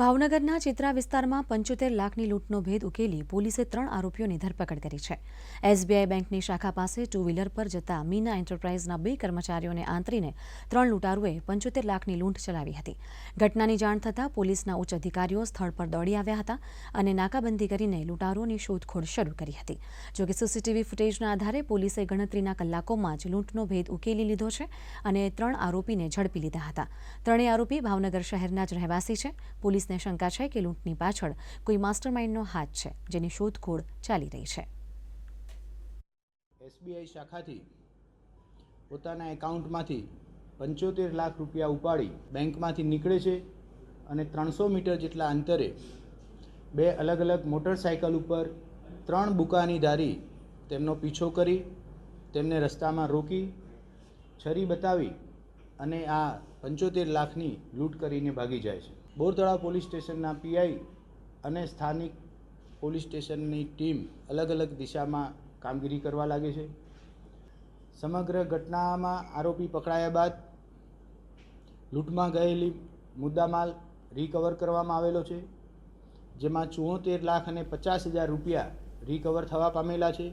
ભાવનગરના ચિત્રા વિસ્તારમાં પંચોતેર લાખની લૂંટનો ભેદ ઉકેલી પોલીસે ત્રણ આરોપીઓની ધરપકડ કરી છે. એસબીઆઈ બેંકની શાખા પાસે ટુ વ્હીલર પર જતા મીના એન્ટરપ્રાઇઝના બે કર્મચારીઓને આંતરીને ત્રણ લૂંટારુએ પંચોતેર લાખની લૂંટ ચલાવી હતી. ઘટનાની જાણ થતાં પોલીસના ઉચ્ચ અધિકારીઓ સ્થળ પર દોડી આવ્યા હતા અને નાકાબંધી કરીને લૂંટારુઓની શોધખોળ શરૂ કરી હતી. જોકે સીસીટીવી ફૂટેજના આધારે પોલીસે ગણતરીના કલાકોમાં જ લૂંટનો ભેદ ઉકેલી લીધો છે અને ત્રણ આરોપીને ઝડપી લીધા હતા. ત્રણેય આરોપી ભાવનગર શહેરના જ રહેવાસી છે. પોલીસને શંકા છે કે લૂંટની પાછળ કોઈ માસ્ટરમાઇન્ડનો હાથ છે, જેની શોધખોળ ચાલી રહી છે. એસબીઆઈ શાખાથી પોતાના એકાઉન્ટમાંથી પંચોતેર લાખ રૂપિયા ઉપાડી બેંકમાંથી નીકળે છે અને ત્રણસો મીટર જેટલા અંતરે બે અલગ અલગ મોટરસાયકલ ઉપર ત્રણ બુકાની ધારી તેમનો પીછો કરી, તેમને રસ્તામાં રોકી, છરી બતાવી અને આ પંચોતેર લાખની લૂંટ કરીને ભાગી જાય છે. બોરતળાવ પોલીસ સ્ટેશનના પીઆઈ અને સ્થાનિક પોલીસ સ્ટેશનની ટીમ અલગ અલગ દિશામાં કામગીરી કરવા લાગે છે. સમગ્ર ઘટનામાં આરોપી પકડાયા બાદ લૂંટમાં ગયેલી મુદ્દામાલ રિકવર કરવામાં આવેલો છે, જેમાં ચુંવોતેર લાખ અને પચાસ હજાર રૂપિયા રિકવર થવા પામેલા છે.